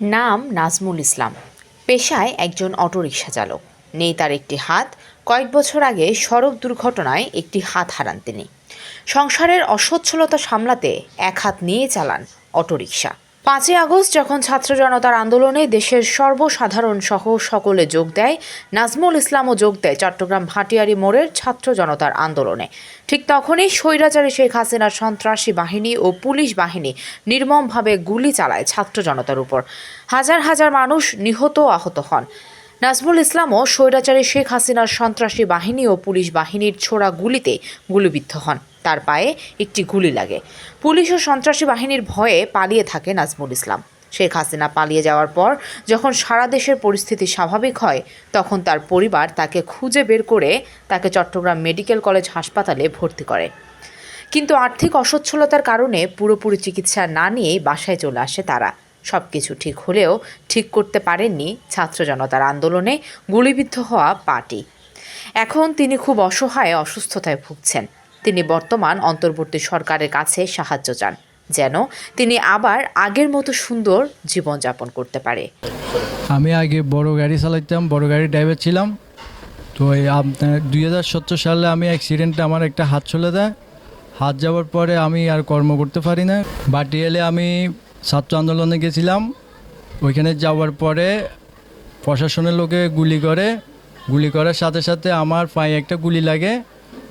নাম নাজমুল ইসলাম। পেশায় একজন অটোরিকশা চালক নেই তার একটি হাত। কয়েক বছর আগে সড়ক দুর্ঘটনায় একটি হাত হারান তিনি। সংসারের অসচ্ছলতা সামলাতে এক হাত নিয়ে চালান অটোরিকশা। পাঁচই আগস্ট যখন ছাত্র জনতার আন্দোলনে দেশের সর্বসাধারণ সহ সকলে যোগ দেয়, নাজমুল ইসলামও যোগ দেয় চট্টগ্রাম ভাটিয়ারি মোড়ের ছাত্র জনতার আন্দোলনে। ঠিক তখনই স্বৈরাচারী শেখ হাসিনার সন্ত্রাসী বাহিনী ও পুলিশ বাহিনী নির্মমভাবে গুলি চালায় ছাত্র জনতার উপর। হাজার হাজার মানুষ নিহত আহত হন। নাজমুল ইসলামও স্বৈরাচারী শেখ হাসিনার সন্ত্রাসী বাহিনী ও পুলিশ বাহিনীর ছোড়া গুলিতে গুলিবিদ্ধ হন। তার পায়ে একটি গুলি লাগে। পুলিশ ও সন্ত্রাসী বাহিনীর ভয়ে পালিয়ে থাকে নাজমুল ইসলাম। শেখ হাসিনা পালিয়ে যাওয়ার পর যখন সারা দেশের পরিস্থিতি স্বাভাবিক হয়, তখন তার পরিবার তাকে খুঁজে বের করে তাকে চট্টগ্রাম মেডিকেল কলেজ হাসপাতালে ভর্তি করে। কিন্তু আর্থিক অসচ্ছলতার কারণে পুরোপুরি চিকিৎসা না নিয়েই বাসায় চলে আসে তারা। সব কিছু ঠিক হলেও ঠিক করতে পারেননি ছাত্র জনতার আন্দোলনে গুলিবিদ্ধ হওয়া পার্টি। এখন তিনি খুব অসহায়, অসুস্থতায় ভুগছেন। তিনি বর্তমান অন্তর্বর্তী সরকারের কাছে সাহায্য চান, যেন তিনি আবার আগের মতো সুন্দর জীবনযাপন করতে পারে। আমি আগে বড় গাড়ি চালাইতাম, বড় গাড়ি ড্রাইভার ছিলাম। তো আপনার দুই হাজার সতেরো সালে আমি অ্যাক্সিডেন্টে আমার একটা হাত চলে দেয় হাত যাওয়ার পরে আমি আর কর্ম করতে পারি না। বাটি এলে আমি ছাত্র আন্দোলনে গেছিলাম। ওইখানে যাওয়ার পরে প্রশাসনের লোকে গুলি করে। গুলি করার সাথে সাথে আমার পায়ে একটা গুলি লাগে।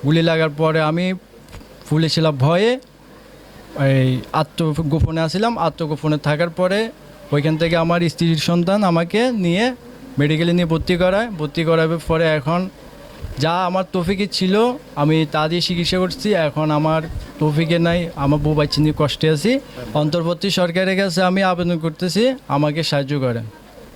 গুলি লাগার পরে আমি ফুলেছিলাম ভয়ে, এই আত্মগোপনে আসছিলাম আত্মগোপনে থাকার পরে ওইখান থেকে আমার স্ত্রীর সন্তান আমাকে নিয়ে মেডিকেলে নিয়ে ভর্তি করায়। ভর্তি করাবার পরে এখন যা আমার তফিকে ছিল, আমি তা দিয়ে চিকিৎসা করছি। এখন আমার তফিকে নাই, আমার বউ বাচ্চা নিয়ে কষ্টে আছি। অন্তর্বর্তী সরকারের কাছে আমি আবেদন করতেছি, আমাকে সাহায্য করেন।